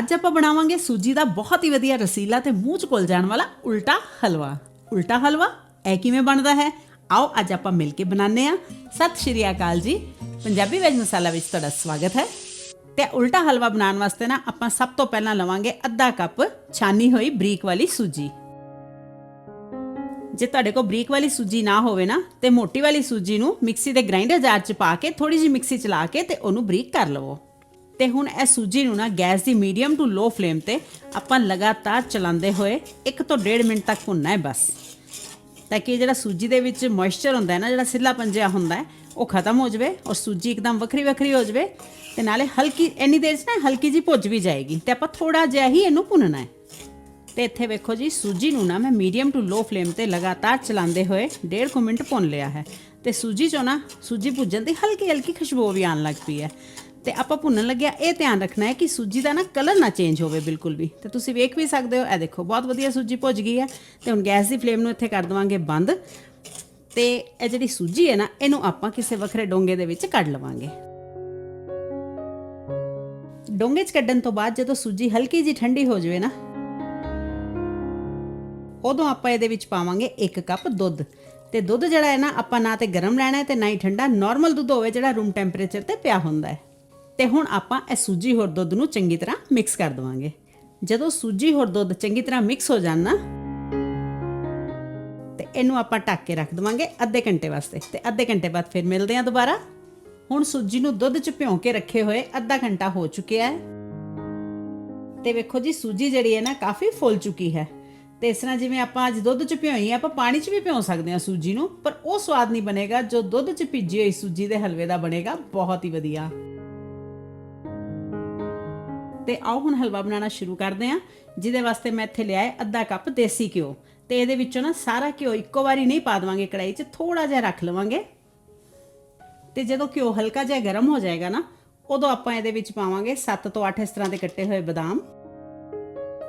ਅੱਜ ਆਪਾਂ ਬਣਾਵਾਂਗੇ ਸੂਜੀ ਦਾ ਬਹੁਤ ਹੀ ਵਧੀਆ ਰਸੀਲਾ ਤੇ ਮੂੰਹ ਚ ਘੁਲ ਜਾਣ ਵਾਲਾ ਉਲਟਾ ਹਲਵਾ। ਉਲਟਾ ਹਲਵਾ, ਇਹ ਕਿਵੇਂ ਬਣਦਾ ਹੈ? ਆਓ ਅੱਜ ਆਪਾਂ ਮਿਲ ਕੇ ਬਣਾਉਂਦੇ ਆ ਸਤਿ ਸ਼੍ਰੀ ਅਕਾਲ ਜੀ। ਪੰਜਾਬੀ ਵੈਜ ਮਸਾਲਾ ਵਿੱਚ ਤੁਹਾਡਾ ਸਵਾਗਤ ਹੈ। ਤੇ ਉਲਟਾ ਹਲਵਾ ਬਣਾਉਣ ਵਾਸਤੇ ਨਾ ਆਪਾਂ ਸਭ ਤੋਂ ਪਹਿਲਾਂ ਲਵਾਂਗੇ ਅੱਧਾ ਕੱਪ ਛਾਨੀ ਹੋਈ ਬਰੀਕ ਵਾਲੀ ਸੂਜੀ। ਜੇ ਤੁਹਾਡੇ ਕੋਲ ਬਰੀਕ ਵਾਲੀ ਸੂਜੀ ਨਾ ਹੋਵੇ ਨਾ, ਤੇ ਮੋਟੀ ਵਾਲੀ ਸੂਜੀ ਨੂੰ ਮਿਕਸੀ ਦੇ ਗ੍ਰਾਈਂਡਰ ਜਾਰ 'ਚ ਪਾ ਕੇ ਥੋੜੀ ਜਿਹੀ ਮਿਕਸੀ ਚਲਾ ਕੇ ਤੇ ਉਹਨੂੰ ਬਰੀਕ ਕਰ ਲਵੋ। ਤੇ ਹੁਣ ਇਹ ਸੂਜੀ ਨੂੰ ਨਾ ਗੈਸ ਦੀ ਮੀਡੀਅਮ ਟੂ ਲੋ ਫਲੇਮ ਤੇ ਆਪਾਂ ਲਗਾਤਾਰ ਚਲਾਉਂਦੇ ਹੋਏ 1 ਤੋਂ 1.5 ਮਿੰਟ ਤੱਕ ਭੁੰਨਣਾ ਹੈ ਬਸ। ਤਾਂ ਕਿ ਜਿਹੜਾ ਸੂਜੀ ਦੇ ਵਿੱਚ ਮੋਇਸਚਰ ਹੁੰਦਾ ਹੈ ਨਾ, ਜਿਹੜਾ ਸਿੱਲਾ ਪੰਜਿਆ ਹੁੰਦਾ ਹੈ, ਉਹ ਖਤਮ ਹੋ ਜਾਵੇ ਔਰ ਸੂਜੀ ਇੱਕਦਮ ਵੱਖਰੀ ਵੱਖਰੀ ਹੋ ਜਾਵੇ ਤੇ ਨਾਲੇ ਹਲਕੀ, ਇੰਨੀ ਦੇਰ 'ਚ ਨਾ ਹਲਕੀ ਜੀ ਭੁੱਜ ਵੀ ਜਾਏਗੀ ਤੇ ਆਪਾਂ ਥੋੜਾ ਜਿਹਾ ਹੀ ਇਹਨੂੰ ਭੁੰਨਣਾ ਹੈ। ਤੇ ਇੱਥੇ ਵੇਖੋ ਜੀ, ਸੂਜੀ ਨੂੰ ਨਾ ਮੈਂ ਮੀਡੀਅਮ ਟੂ ਲੋ ਫਲੇਮ ਤੇ ਲਗਾਤਾਰ ਚਲਾਉਂਦੇ ਹੋਏ 1.5 ਮਿੰਟ ਭੁੰਨ ਲਿਆ ਹੈ ਤੇ ਸੂਜੀ ਚੋਂ ਨਾ ਸੂਜੀ ਭੁੱਜਣ ਦੀ ਹਲਕੀ ਹਲਕੀ ਖੁਸ਼ਬੂ ਵੀ ਆਉਣ ਲੱਗ ਪਈ ਹੈ। ਤੇ ਆਪਾਂ ਭੁੰਨਣ ਲੱਗਿਆ, ਇਹ ਧਿਆਨ ਰੱਖਣਾ ਹੈ ਕਿ ਸੂਜੀ ਦਾ ਨਾ ਕਲਰ ਨਾ ਚੇਂਜ ਹੋਵੇ ਬਿਲਕੁਲ ਵੀ। ਤੇ ਤੁਸੀਂ ਵੇਖ ਵੀ ਸਕਦੇ ਹੋ, ਇਹ ਦੇਖੋ, ਬਹੁਤ ਵਧੀਆ ਸੂਜੀ ਭੁੱਜ ਗਈ ਹੈ। ਤੇ ਹੁਣ ਗੈਸ ਦੀ ਫਲੇਮ ਨੂੰ ਇੱਥੇ ਕਰ ਦਵਾਂਗੇ ਬੰਦ। ਤੇ ਇਹ ਜਿਹੜੀ ਸੂਜੀ ਹੈ ਨਾ, ਇਹਨੂੰ ਆਪਾਂ ਕਿਸੇ ਵੱਖਰੇ ਡੋਂਗੇ ਦੇ ਵਿੱਚ ਕੱਢ ਲਵਾਂਗੇ। ਡੋਂਗੇ 'ਚ ਕੱਢਣ ਤੋਂ ਬਾਅਦ ਜਦੋਂ ਸੂਜੀ ਹਲਕੀ ਜੀ ਠੰਡੀ ਹੋ ਜਾਵੇ ਨਾ, ਉਦੋਂ ਆਪਾਂ ਇਹਦੇ ਵਿੱਚ ਪਾਵਾਂਗੇ 1 ਕੱਪ ਦੁੱਧ। ਤੇ ਦੁੱਧ ਜਿਹੜਾ ਹੈ ਨਾ, ਆਪਾਂ ਨਾ ਤੇ ਗਰਮ ਲੈਣਾ ਹੈ ਤੇ ਨਾ ਹੀ ਠੰਡਾ। ਨਾਰਮਲ ਦੁੱਧ ਹੋਵੇ ਜਿਹੜਾ ਰੂਮ ਟੈਂਪਰੇਚਰ ਤੇ ਪਿਆ ਹੁੰਦਾ ਹੈ। ਤੇ ਹੁਣ ਆਪਾਂ ਇਹ ਸੂਜੀ ਹੋਰ ਦੁੱਧ ਨੂੰ ਚੰਗੀ ਤਰ੍ਹਾਂ ਮਿਕਸ ਕਰ ਦਵਾਂਗੇ। ਜਦੋਂ ਸੂਜੀ ਹੋਰ ਦੁੱਧ ਚੰਗੀ ਤਰ੍ਹਾਂ ਮਿਕਸ ਹੋ ਜਾਣ ਨਾ, ਤੇ ਇਹਨੂੰ ਆਪਾਂ ਢੱਕ ਕੇ ਰੱਖ ਦਵਾਂਗੇ ਅੱਧੇ ਘੰਟੇ ਵਾਸਤੇ। ਤੇ ਅੱਧੇ ਘੰਟੇ ਬਾਅਦ ਫਿਰ ਮਿਲਦੇ ਹਾਂ ਦੁਬਾਰਾ। ਹੁਣ ਸੂਜੀ ਨੂੰ ਦੁੱਧ 'ਚ ਭਿਉਂ ਕੇ ਰੱਖੇ ਹੋਏ ਅੱਧਾ ਘੰਟਾ ਹੋ ਚੁੱਕਿਆ ਹੈ। ਤੇ ਵੇਖੋ ਜੀ, ਸੂਜੀ ਜਿਹੜੀ ਹੈ ਨਾ, ਕਾਫੀ ਫੁੱਲ ਚੁੱਕੀ ਹੈ। ਤੇ ਇਸ ਤਰ੍ਹਾਂ ਜਿਵੇਂ ਆਪਾਂ ਅੱਜ ਦੁੱਧ 'ਚ ਭਿਓਈ ਆਪਾਂ ਪਾਣੀ 'ਚ ਵੀ ਭਿਓ ਸਕਦੇ ਹਾਂ ਸੂਜੀ ਨੂੰ, ਪਰ ਉਹ ਸਵਾਦ ਨਹੀਂ ਬਣੇਗਾ ਜੋ ਦੁੱਧ 'ਚ ਭਿੱਜੀ ਹੋਈ ਸੂਜੀ ਦੇ ਹਲਵੇ ਦਾ ਬਣੇਗਾ। ਬਹੁਤ ਹੀ ਵਧੀਆ। ਤੇ ਆਓ ਹੁਣ ਹਲਵਾ ਬਣਾਉਣਾ ਸ਼ੁਰੂ ਕਰਦੇ ਹਾਂ। ਜਿਹਦੇ ਵਾਸਤੇ ਮੈਂ ਇੱਥੇ ਲਿਆ ਹੈ ਅੱਧਾ ਕੱਪ ਦੇਸੀ ਘਿਓ। ਤੇ ਇਹਦੇ ਵਿੱਚੋਂ ਨਾ ਸਾਰਾ ਘਿਓ ਇੱਕੋ ਵਾਰੀ ਨਹੀਂ ਪਾ ਦਵਾਂਗੇ ਕੜਾਈ 'ਚ ਥੋੜਾ ਜਿਹਾ ਰੱਖ ਲਵਾਂਗੇ। ਤੇ ਜਦੋਂ ਘਿਓ ਹਲਕਾ ਜਿਹਾ ਗਰਮ ਹੋ ਜਾਏਗਾ ਨਾ, ਉਦੋਂ ਆਪਾਂ ਇਹਦੇ ਵਿੱਚ ਪਾਵਾਂਗੇ 7 ਤੋਂ 8 ਇਸ ਤਰ੍ਹਾਂ ਦੇ ਕੱਟੇ ਹੋਏ ਬਦਾਮ।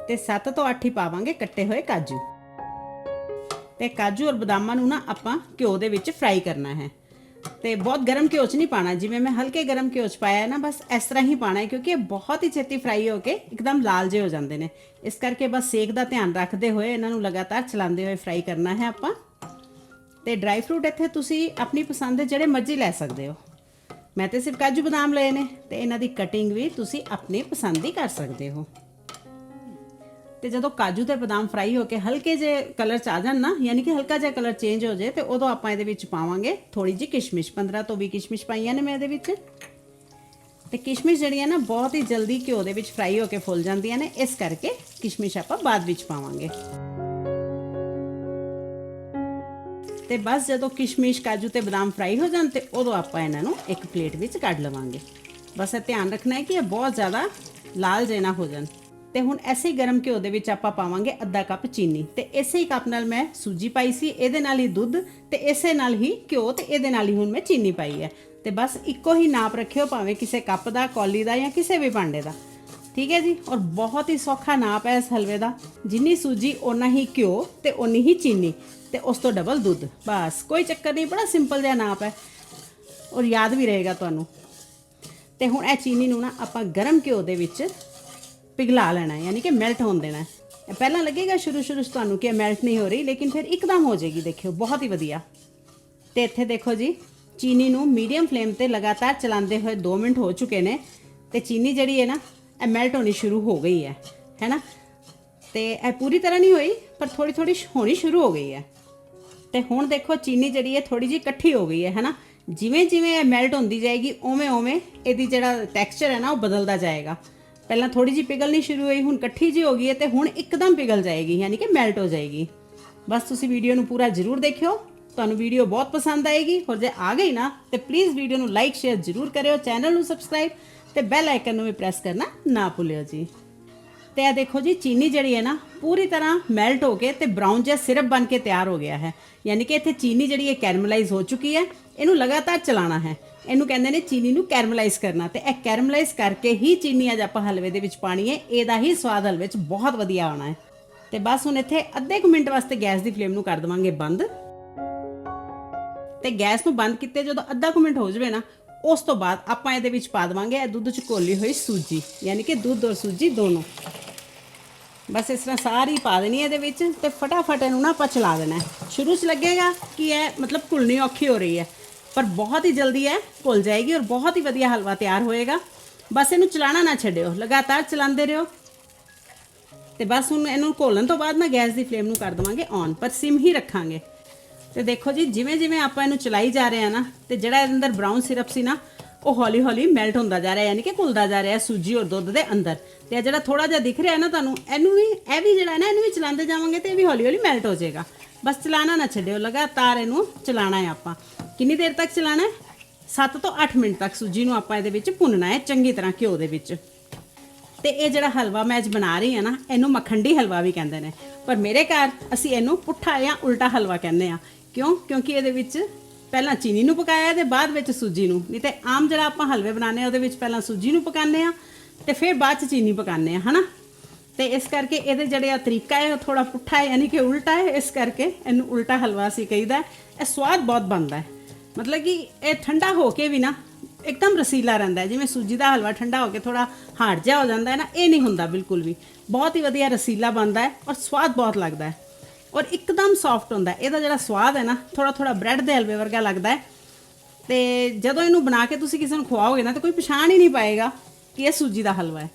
ਤੇ 7 ਤੋਂ 8 ਹੀ ਪਾਵਾਂਗੇ ਕੱਟੇ ਹੋਏ ਕਾਜੂ। ਤੇ ਕਾਜੂ ਔਰ ਬਦਾਮਾਂ ਨੂੰ ਨਾ ਆਪਾਂ ਘਿਓ ਦੇ ਵਿੱਚ ਫਰਾਈ ਕਰਨਾ ਹੈ। ਤੇ ਬਹੁਤ ਗਰਮ ਘਿਓ 'ਚ ਨਹੀਂ ਪਾਣਾ ਜਿਵੇਂ ਮੈਂ ਹਲਕੇ ਗਰਮ ਘਿਓ 'ਚ ਪਾਇਆ ਨਾ, ਬਸ ਇਸ ਤਰ੍ਹਾਂ ਹੀ ਪਾਣਾ ਹੈ, ਕਿਉਂਕਿ ਇਹ ਬਹੁਤ ਹੀ ਛੇਤੀ ਫਰਾਈ ਹੋ ਕੇ ਇੱਕਦਮ ਲਾਲ ਜੇ ਹੋ ਜਾਂਦੇ ਨੇ। ਇਸ ਕਰਕੇ ਬਸ ਸੇਕ ਦਾ ਧਿਆਨ ਰੱਖਦੇ ਹੋਏ ਇਹਨਾਂ ਨੂੰ ਲਗਾਤਾਰ ਚਲਾਉਂਦੇ ਹੋਏ ਫਰਾਈ ਕਰਨਾ ਹੈ ਆਪਾਂ। ਤੇ ਡਰਾਈ ਫਰੂਟ ਇੱਥੇ ਤੁਸੀਂ ਆਪਣੀ ਪਸੰਦ ਦੇ ਜਿਹੜੇ ਮਰਜ਼ੀ ਲੈ ਸਕਦੇ ਹੋ। ਮੈਂ ਤੇ ਸਿਰਫ ਕਾਜੂ ਬਦਾਮ ਲਏ ਨੇ ਤੇ ਇਹਨਾਂ ਦੀ ਕਟਿੰਗ ਵੀ ਤੁਸੀਂ ਆਪਣੀ ਪਸੰਦ ਦੀ ਕਰ ਸਕਦੇ ਹੋ। ਤੇ ਜਦੋਂ ਕਾਜੂ ਤੇ ਬਦਾਮ ਫਰਾਈ ਹੋ ਕੇ ਹਲਕੇ ਜੇ ਕਲਰ ਚ ਆ ਜਾਣ ਨਾ, ਯਾਨੀ ਕਿ ਹਲਕਾ ਜਿਹਾ ਕਲਰ ਚੇਂਜ ਹੋ ਜਾਏ ਤੇ ਉਦੋਂ ਆਪਾਂ ਇਹਦੇ ਵਿੱਚ ਪਾਵਾਂਗੇ ਥੋੜੀ ਜਿਹੀ ਕਿਸ਼ਮਿਸ਼ 15 ਤੋਂ 20 ਕਿਸ਼ਮਿਸ਼ ਪਾਈਆਂ ਨੇ ਮੈਂ ਇਹਦੇ ਵਿੱਚ। ਤੇ ਕਿਸ਼ਮਿਸ਼ ਜਿਹੜੀਆਂ ਨਾ ਬਹੁਤ ਹੀ ਜਲਦੀ ਘਿਓ ਦੇ ਵਿੱਚ ਫਰਾਈ ਹੋ ਕੇ ਫੁੱਲ ਜਾਂਦੀਆਂ ਨੇ, ਇਸ ਕਰਕੇ ਕਿਸ਼ਮਿਸ਼ ਆਪਾਂ ਬਾਅਦ ਵਿੱਚ ਪਾਵਾਂਗੇ। ਤੇ ਬਸ ਜਦੋਂ ਕਿਸ਼ਮਿਸ਼, ਕਾਜੂ ਤੇ ਬਦਾਮ ਫਰਾਈ ਹੋ ਜਾਣ ਤੇ ਉਦੋਂ ਆਪਾਂ ਇਹਨਾਂ ਨੂੰ ਇੱਕ ਪਲੇਟ ਵਿੱਚ ਕੱਢ ਲਵਾਂਗੇ। ਬਸ ਇਹ ਧਿਆਨ ਰੱਖਣਾ ਹੈ ਕਿ ਇਹ ਬਹੁਤ ਜ਼ਿਆਦਾ ਲਾਲ ਜੇ ਨਾ ਹੋ ਜਾਣ। ਤੇ ਹੁਣ ਐਸੇ ਗਰਮ ਘਿਓ ਦੇ ਵਿੱਚ ਆਪਾਂ ਪਾਵਾਂਗੇ ਅੱਧਾ ਕੱਪ ਚੀਨੀ। ਤੇ ਇਸੇ ਹੀ ਕੱਪ ਨਾਲ ਮੈਂ ਸੂਜੀ ਪਾਈ ਸੀ, ਇਹਦੇ ਨਾਲ ਹੀ ਦੁੱਧ ਤੇ ਇਸੇ ਨਾਲ ਹੀ ਘਿਓ ਤੇ ਇਹਦੇ ਨਾਲ ਹੀ ਹੁਣ ਮੈਂ ਚੀਨੀ ਪਾਈ ਹੈ। ਤੇ ਬਸ ਇੱਕੋ ਹੀ ਨਾਪ ਰੱਖਿਓ, ਭਾਵੇਂ ਕਿਸੇ ਕੱਪ ਦਾ, ਕੌਲੀ ਦਾ ਜਾਂ ਕਿਸੇ ਵੀ ਭਾਂਡੇ ਦਾ। ਠੀਕ ਹੈ ਜੀ? ਔਰ ਬਹੁਤ ਹੀ ਸੌਖਾ ਨਾਪ ਹੈ ਇਸ ਹਲਵੇ ਦਾ। ਜਿੰਨੀ ਸੂਜੀ, ਓਨਾ ਹੀ ਘਿਓ ਤੇ ਓਨੀ ਹੀ ਚੀਨੀ ਤੇ ਉਸ ਤੋਂ ਡਬਲ ਦੁੱਧ। ਬਸ ਕੋਈ ਚੱਕਰ ਨਹੀਂ, ਬੜਾ ਸਿੰਪਲ ਜਿਹਾ ਨਾਪ ਹੈ। ਔਰ ਯਾਦ ਵੀ ਰਹੇਗਾ ਤੁਹਾਨੂੰ। ਤੇ ਹੁਣ ਇਹ ਚੀਨੀ ਨੂੰ ਨਾ ਆਪਾਂ ਗਰਮ ਘਿਓ ਦੇ ਵਿੱਚ ਪਿਘਲਾ ਲੈਣਾ ਹੈ, ਯਾਨੀ ਕਿ ਮੈਲਟ ਹੋਣ ਦੇਣਾ ਹੈ। ਪਹਿਲਾਂ ਲੱਗੇਗਾ ਸ਼ੁਰੂ ਸ਼ੁਰੂ 'ਚ ਤੁਹਾਨੂੰ ਕਿ ਮੈਲਟ ਨਹੀਂ ਹੋ ਰਹੀ, ਲੇਕਿਨ ਫਿਰ ਇੱਕਦਮ ਹੋ ਜਾਏਗੀ, ਦੇਖਿਓ, ਬਹੁਤ ਹੀ ਵਧੀਆ। ਤੇ ਇੱਥੇ ਦੇਖੋ ਜੀ, ਚੀਨੀ ਨੂੰ ਮੀਡੀਅਮ ਫਲੇਮ ਤੇ ਲਗਾਤਾਰ ਚਲਾਉਂਦੇ ਹੋਏ 2 ਮਿੰਟ ਹੋ ਚੁੱਕੇ ਨੇ, ਤੇ ਚੀਨੀ ਜਿਹੜੀ ਹੈ ਨਾ, ਇਹ ਮੈਲਟ ਹੋਣੀ ਸ਼ੁਰੂ ਹੋ ਗਈ ਹੈ ਹੈਨਾ ਤੇ ਇਹ ਪੂਰੀ ਤਰ੍ਹਾਂ ਨਹੀਂ ਹੋਈ, ਪਰ ਥੋੜੀ ਥੋੜੀ ਹੋਣੀ ਸ਼ੁਰੂ ਹੋ ਗਈ ਹੈ। ਤੇ ਹੁਣ ਦੇਖੋ, ਚੀਨੀ ਜਿਹੜੀ ਹੈ ਥੋੜੀ ਜਿਹੀ ਇਕੱਠੀ ਹੋ ਗਈ ਹੈ ਹੈਨਾ ਜਿਵੇਂ ਜਿਵੇਂ ਇਹ ਮੈਲਟ ਹੁੰਦੀ ਜਾਏਗੀ ਓਵੇਂ ਓਵੇਂ ਇਹਦੀ ਜਿਹੜਾ ਟੈਕਸਚਰ ਹੈ ਨਾ, ਉਹ ਬਦਲਦਾ ਜਾਏਗਾ। ਪਹਿਲਾਂ ਥੋੜੀ ਜਿਹੀ ਪਿਘਲਣੀ ਸ਼ੁਰੂ ਹੋਈ, ਹੁਣ ਇਕੱਠੀ ਜਿਹੀ ਹੋ ਗਈ ਹੈ ਤੇ ਹੁਣ ਇੱਕਦਮ ਪਿਘਲ ਜਾਏਗੀ, ਯਾਨੀ ਕਿ ਮੈਲਟ ਹੋ ਜਾਏਗੀ। ਬਸ ਤੁਸੀਂ ਵੀਡੀਓ ਨੂੰ ਪੂਰਾ ਜ਼ਰੂਰ ਦੇਖਿਓ, ਤੁਹਾਨੂੰ ਵੀਡੀਓ ਬਹੁਤ ਪਸੰਦ ਆਏਗੀ। ਹੋਰ ਜੇ ਆ ਗਈ ਨਾ, ਤੇ ਪਲੀਜ਼ ਵੀਡੀਓ ਨੂੰ ਲਾਈਕ ਸ਼ੇਅਰ ਜ਼ਰੂਰ ਕਰਿਓ ਚੈਨਲ ਨੂੰ ਸਬਸਕ੍ਰਾਈਬ ਤੇ ਬੈਲ ਆਈਕਨ ਨੂੰ ਵੀ ਪ੍ਰੈਸ ਕਰਨਾ ਨਾ ਭੁੱਲਿਓ ਜੀ। ਤੇ ਇਹ ਦੇਖੋ ਜੀ, ਚੀਨੀ ਜਿਹੜੀ ਹੈ ਨਾ, ਪੂਰੀ ਤਰ੍ਹਾਂ ਮੈਲਟ ਹੋ ਕੇ ਤੇ ਬ੍ਰਾਊਨ ਜਿਹਾ ਸਿਰਪ ਬਣ ਕੇ ਤਿਆਰ ਹੋ ਗਿਆ ਹੈ। ਯਾਨੀ ਕਿ ਇੱਥੇ ਚੀਨੀ ਜਿਹੜੀ ਹੈ ਕੈਰਮਲਾਈਜ਼ ਹੋ ਚੁੱਕੀ ਹੈ, ਇਹਨੂੰ ਲਗਾਤਾਰ ਚਲਾਉਣਾ ਹੈ। ਇਹਨੂੰ ਕਹਿੰਦੇ ਨੇ ਚੀਨੀ ਨੂੰ ਕੈਰਮਲਾਈਜ਼ ਕਰਨਾ। ਤੇ ਇਹ ਕੈਰਮਲਾਈਜ਼ ਕਰਕੇ ਹੀ ਚੀਨੀ ਅੱਜ ਆਪਾਂ ਹਲਵੇ ਦੇ ਵਿੱਚ ਪਾਣੀ ਹੈ, ਇਹਦਾ ਹੀ ਸਵਾਦ ਹਲਵੇ 'ਚ ਬਹੁਤ ਵਧੀਆ ਆਉਣਾ ਹੈ। ਤੇ ਬਸ ਹੁਣ ਇੱਥੇ ਅੱਧੇ ਕੁ ਮਿੰਟ ਵਾਸਤੇ ਗੈਸ ਦੀ ਫਲੇਮ ਨੂੰ ਕਰ ਦਵਾਂਗੇ ਬੰਦ। ਤੇ ਗੈਸ ਨੂੰ ਬੰਦ ਕੀਤੇ ਜਦੋਂ ਅੱਧਾ ਕੁ ਮਿੰਟ ਹੋ ਜਾਵੇ ਨਾ, ਉਸ ਤੋਂ ਬਾਅਦ ਆਪਾਂ ਇਹਦੇ ਵਿੱਚ ਪਾ ਦੇਵਾਂਗੇ ਇਹ ਦੁੱਧ ਚ ਘੋਲੀ ਹੋਈ ਸੂਜੀ, ਯਾਨੀ ਕਿ ਦੁੱਧ ਔਰ ਸੂਜੀ ਦੋਨੋਂ। ਬਸ ਇਸ ਤਰ੍ਹਾਂ ਸਾਰੀ ਪਾ ਦੇਣੀ ਹੈ ਇਹਦੇ ਵਿੱਚ ਤੇ ਫਟਾਫਟ ਇਹਨੂੰ ਨਾ ਆਪਾਂ ਚਲਾ ਦੇਣਾ ਸ਼ੁਰੂ 'ਚ ਲੱਗੇਗਾ ਕਿ ਇਹ ਮਤਲਬ ਘੁਲਣੀ ਔਖੀ ਹੋ ਰਹੀ ਹੈ। ਪਰ ਬਹੁਤ ਹੀ ਜਲਦੀ ਇਹ ਘੁਲ ਜਾਏਗੀ ਔਰ ਬਹੁਤ ਹੀ ਵਧੀਆ ਹਲਵਾ ਤਿਆਰ ਹੋਏਗਾ। ਬਸ ਇਹਨੂੰ ਚਲਾਣਾ ਨਾ ਛੱਡਿਓ, ਲਗਾਤਾਰ ਚਲਾਉਂਦੇ ਰਹੋ। ਤੇ ਬਸ ਹੁਣ ਇਹਨੂੰ ਘੋਲਣ ਤੋਂ ਬਾਅਦ ਨਾ ਗੈਸ ਦੀ ਫਲੇਮ ਨੂੰ ਕਰ ਦਵਾਂਗੇ ਔਨ, ਪਰ ਸਿਮ ਹੀ ਰੱਖਾਂਗੇ। ਤੇ ਦੇਖੋ ਜੀ ਜਿਵੇਂ ਜਿਵੇਂ ਆਪਾਂ ਇਹਨੂੰ ਚਲਾਈ ਜਾ ਰਹੇ ਆ ਨਾ, ਤੇ ਜਿਹੜਾ ਇਹਦੇ ਅੰਦਰ ਬ੍ਰਾਊਨ ਸਿਰਪ ਸੀ ਨਾ, ਉਹ ਹੌਲੀ ਹੌਲੀ ਮੈਲਟ ਹੁੰਦਾ ਜਾ ਰਿਹਾ, ਯਾਨੀ ਕਿ ਘੁਲਦਾ ਜਾ ਰਿਹਾ ਸੂਜੀ ਔਰ ਦੁੱਧ ਦੇ ਅੰਦਰ। ਤੇ ਇਹ ਜਿਹੜਾ ਥੋੜਾ ਜਿਹਾ ਦਿਖ ਰਿਹਾ ਨਾ ਤੁਹਾਨੂੰ, ਇਹਨੂੰ ਵੀ, ਇਹ ਵੀ ਜਿਹੜਾ ਨਾ, ਇਹਨੂੰ ਵੀ ਚਲਾਉਂਦੇ ਜਾਵਾਂਗੇ ਤੇ ਇਹ ਵੀ ਹੌਲੀ ਹੌਲੀ ਮੈਲਟ ਹੋ ਜਾਏਗਾ। ਬਸ ਚਲਾਣਾ ਨਾ ਛੱਡਿਓ, ਲਗਾਤਾਰ ਇਹਨੂੰ ਚਲਾਣਾ ਹੈ ਆਪਾਂ। ਕਿੰਨੀ ਦੇਰ ਤੱਕ ਚਲਾਣਾ ਹੈ? 7 ਤੋਂ 8 ਮਿੰਟ ਤੱਕ ਸੂਜੀ ਨੂੰ ਆਪਾਂ ਇਹਦੇ ਵਿੱਚ ਭੁੰਨਣਾ ਹੈ, ਚੰਗੀ ਤਰ੍ਹਾਂ ਘਿਓ ਦੇ ਵਿੱਚ। ਤੇ ਇਹ ਜਿਹੜਾ ਹਲਵਾ ਮੈਂ ਅੱਜ ਬਣਾ ਰਹੀ ਹਾਂ ਨਾ, ਇਹਨੂੰ ਮਖੰਡੀ ਹਲਵਾ ਵੀ ਕਹਿੰਦੇ ਨੇ। ਪਰ ਮੇਰੇ ਘਰ ਅਸੀਂ ਇਹਨੂੰ ਪੁੱਠਾ ਜਾਂ ਉਲਟਾ ਹਲਵਾ ਕਹਿੰਦੇ ਆ ਕਿਉਂ? ਕਿਉਂਕਿ ਇਹਦੇ ਵਿੱਚ ਪਹਿਲਾਂ ਚੀਨੀ ਨੂੰ ਪਕਾਇਆ ਤੇ ਬਾਅਦ ਵਿੱਚ ਸੂਜੀ ਨੂੰ। ਨਹੀਂ ਤੇ ਆਮ ਜਿਹੜਾ ਆਪਾਂ ਹਲਵੇ ਬਣਾਉਂਦੇ ਆ ਉਹਦੇ ਵਿੱਚ ਪਹਿਲਾਂ ਸੂਜੀ ਨੂੰ ਪਕਾਉਂਦੇ ਆ ਤੇ ਫਿਰ ਬਾਅਦ ਚ ਚੀਨੀ ਪਕਾਉਂਦੇ ਆ ਹਨਾ? ਤੇ ਇਸ ਕਰਕੇ ਇਹਦੇ ਜਿਹੜੇ ਆ ਤਰੀਕਾ ਹੈ, ਉਹ ਥੋੜਾ ਪੁੱਠਾ ਹੈ, ਯਾਨੀ ਕਿ ਉਲਟਾ ਹੈ। ਇਸ ਕਰਕੇ ਇਹਨੂੰ ਉਲਟਾ ਹਲਵਾ ਸੀ ਕਹੀਦਾ ਇਹ ਸਵਾਦ ਬਹੁਤ ਬਣਦਾ ਹੈ। ਮਤਲਬ ਕਿ ਇਹ ਠੰਡਾ ਹੋ ਕੇ ਵੀ ਨਾ ਇੱਕਦਮ ਰਸੀਲਾ ਰਹਿੰਦਾ ਹੈ। ਜਿਵੇਂ ਸੂਜੀ ਦਾ ਹਲਵਾ ਠੰਡਾ ਹੋ ਕੇ ਥੋੜਾ ਹਾਰਡ ਜਿਹਾ ਹੋ ਜਾਂਦਾ ਹੈ ਨਾ, ਇਹ ਨਹੀਂ ਹੁੰਦਾ ਬਿਲਕੁਲ ਵੀ। ਬਹੁਤ ਹੀ ਵਧੀਆ ਰਸੀਲਾ ਬਣਦਾ ਹੈ ਔਰ ਸਵਾਦ ਬਹੁਤ ਲੱਗਦਾ ਹੈ। ਔਰ ਇੱਕਦਮ ਸੌਫਟ ਹੁੰਦਾ ਹੈ। ਇਹਦਾ ਜਿਹੜਾ ਸਵਾਦ ਹੈ ਨਾ ਥੋੜਾ ਥੋੜਾ ਬ੍ਰੈਡ ਦੇ ਹਲਵੇ ਵਰਗਾ ਲੱਗਦਾ ਹੈ। ਤੇ ਜਦੋਂ ਇਹਨੂੰ ਬਣਾ ਕੇ ਤੁਸੀਂ ਕਿਸੇ ਨੂੰ ਖਵਾਓਗੇ ਨਾ, ਤਾਂ ਕੋਈ ਪਛਾਣ ਹੀ ਨਹੀਂ ਪਾਏਗਾ ਕਿ ਇਹ ਸੂਜੀ ਦਾ ਹਲਵਾ ਹੈ।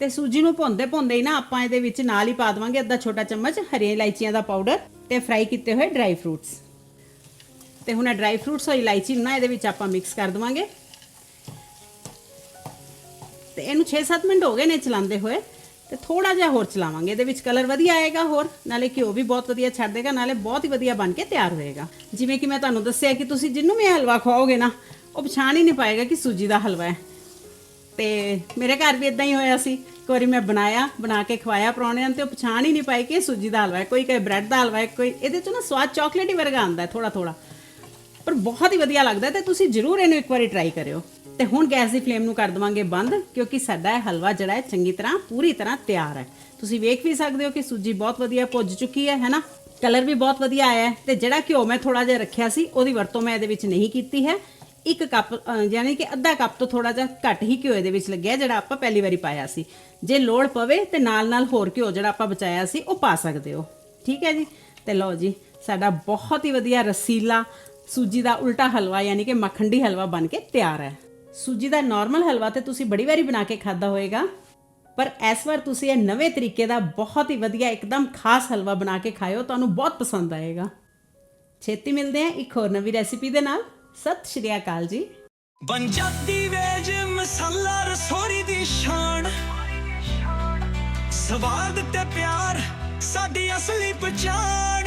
ਤੇ ਸੂਜੀ ਨੂੰ ਭੁੰਨਦੇ ਭੁੰਨਦੇ ਹੀ ਨਾ ਆਪਾਂ ਇਹਦੇ ਵਿੱਚ ਨਾਲ ਹੀ ਪਾ ਦੇਵਾਂਗੇ ਅੱਧਾ ਛੋਟਾ ਚਮਚ ਹਰੀਆਂ ਇਲਾਇਚੀਆਂ ਦਾ ਪਾਊਡਰ ਤੇ ਫਰਾਈ ਕੀਤੇ ਹੋਏ ਡਰਾਈ ਫਰੂਟਸ ਤੇ ਹੁਣ ਇਹ ਡਰਾਈ ਫਰੂਟਸ ਔਰ ਇਲਾਇਚੀ ਨੂੰ ਨਾ ਇਹਦੇ ਵਿੱਚ ਆਪਾਂ ਮਿਕਸ ਕਰ ਦੇਵਾਂਗੇ। ਤੇ ਇਹਨੂੰ 6-7 ਮਿੰਟ ਹੋ ਗਏ ਨੇ ਚਲਾਉਂਦੇ ਹੋਏ, ਤੇ ਥੋੜਾ ਜਿਹਾ ਹੋਰ ਚਲਾਵਾਂਗੇ। ਇਹਦੇ ਵਿੱਚ ਕਲਰ ਵਧੀਆ ਆਏਗਾ ਹੋਰ, ਨਾਲੇ ਘਿਓ ਵੀ ਬਹੁਤ ਵਧੀਆ ਛੱਡ ਦੇਗਾ, ਨਾਲੇ ਬਹੁਤ ਹੀ ਵਧੀਆ ਬਣ ਕੇ ਤਿਆਰ ਹੋਏਗਾ। ਜਿਵੇਂ ਕਿ ਮੈਂ ਤੁਹਾਨੂੰ ਦੱਸਿਆ ਕਿ ਤੁਸੀਂ ਜਿੰਨੂੰ ਵੀ ਹਲਵਾ ਖਵਾਓਗੇ ਨਾ, ਉਹ ਪਛਾਣ ਹੀ ਨਹੀਂ ਪਾਏਗਾ ਕਿ ਸੂਜੀ ਦਾ ਹਲਵਾ ਹੈ। ਤੇ ਮੇਰੇ ਘਰ ਵੀ ਇਦਾਂ ਹੀ ਹੋਇਆ ਸੀ। ਇੱਕ ਵਾਰੀ ਮੈਂ ਬਣਾਇਆ, ਬਣਾ ਕੇ ਖਵਾਇਆ ਪਰੌਣਿਆਂ ਨੂੰ ਤੇ ਉਹ ਪਛਾਣ ਹੀ ਨਹੀਂ ਪਾਏ ਕਿ ਇਹ ਸੂਜੀ ਦਾ ਹਲਵਾ ਹੈ, ਕੋਈ ਕਹੇ ਬ੍ਰੈਡ ਦਾ ਹਲਵਾ ਹੈ, ਕੋਈ ਇਹਦੇ 'ਚੋਂ ਨਾ ਸਵਾਦ ਹੀ ਵਰਗਾ ਆਉਂਦਾ ਹੈ ਥੋੜਾ ਥੋੜਾ ਪਰ ਬਹੁਤ ਹੀ ਵਧੀਆ ਲੱਗਦਾ ਹੈ ਤੇ ਤੁਸੀਂ ਜ਼ਰੂਰ ਇਹਨੂੰ ਇੱਕ ਵਾਰੀ ਟਰਾਈ ਕਰਿਓ। ਤੇ ਹੁਣ ਗੈਸ ਦੀ ਫਲੇਮ ਨੂੰ ਕਰ ਦਵਾਂਗੇ ਬੰਦ ਕਿਉਂਕਿ ਸਾਡਾ ਇਹ ਹਲਵਾ ਜਿਹੜਾ ਹੈ ਚੰਗੀ ਤਰ੍ਹਾਂ ਪੂਰੀ ਤਰ੍ਹਾਂ ਤਿਆਰ ਹੈ। ਤੁਸੀਂ ਵੇਖ ਵੀ ਸਕਦੇ ਹੋ ਕਿ ਸੂਜੀ ਬਹੁਤ ਵਧੀਆ ਭੁੱਜ ਚੁੱਕੀ ਹੈ ਹੈਨਾ? ਕਲਰ ਵੀ ਬਹੁਤ ਵਧੀਆ ਆਇਆ ਹੈ ਤੇ ਜਿਹੜਾ ਘਿਓ ਮੈਂ ਥੋੜਾ ਜਿਹਾ ਰੱਖਿਆ ਸੀ ਉਹਦੀ ਵਰਤੋਂ ਮੈਂ ਇਹਦੇ ਵਿੱਚ ਨਹੀਂ ਕੀਤੀ ਹੈ। ਇੱਕ ਕੱਪ ਅ, ਯਾਨੀ ਕਿ ਅੱਧਾ ਕੱਪ ਤੋਂ ਥੋੜਾ ਜਿਹਾ ਘੱਟ ਹੀ ਘਿਓ ਇਹਦੇ ਵਿੱਚ ਲੱਗਿਆ ਜਿਹੜਾ ਆਪਾਂ ਪਹਿਲੀ ਵਾਰੀ ਪਾਇਆ ਸੀ। ਜੇ ਲੋੜ ਪਵੇ ਤੇ ਨਾਲ ਨਾਲ ਹੋਰ ਘਿਓ ਜਿਹੜਾ ਆਪਾਂ ਬਚਾਇਆ ਸੀ ਉਹ ਪਾ ਸਕਦੇ ਹੋ। ਠੀਕ ਹੈ ਜੀ? ਤੇ ਲਓ ਜੀ ਸਾਡਾ ਬਹੁਤ ਹੀ ਵਧੀਆ ਰਸੀਲਾ ਸੂਜੀ ਦਾ ਉਲਟਾ ਹਲਵਾ ਯਾਨੀ ਕਿ ਮੱਖੰਡੀ ਹਲਵਾ ਬਣ ਕੇ ਤਿਆਰ ਹੈ। ਸੂਜੀ ਦਾ ਨਾਰਮਲ ਹਲਵਾ ਤੇ ਤੁਸੀਂ ਬੜੀ ਵਾਰੀ ਬਣਾ ਕੇ ਖਾਦਾ ਹੋਵੇਗਾ ਪਰ ਇਸ ਵਾਰ ਤੁਸੀਂ ਇਹ ਨਵੇਂ ਤਰੀਕੇ ਦਾ ਬਹੁਤ ਹੀ ਵਧੀਆ, ਇੱਕਦਮ ਖਾਸ ਹਲਵਾ ਬਣਾ ਕੇ ਖਾਇਓ, ਤੁਹਾਨੂੰ ਬਹੁਤ ਪਸੰਦ ਆਏਗਾ। ਛੇਤੀ ਮਿਲਦੇ ਹਾਂ ਇੱਕ ਹੋਰ ਨਵੀਂ ਰੈਸਿਪੀ ਦੇ ਨਾਲ। ਸਤਿ ਸ਼੍ਰੀ ਅਕਾਲ ਜੀ। ਬਣ ਵੇਜ ਮਸਾਲਾ, ਰਸੋਈ ਦੀ ਸ਼ਾਨ। ਸਵਾਦ ਤੇ ਪਿਆਰ, ਸਾਡੀ ਅਸਲੀ ਪਛਾਣ।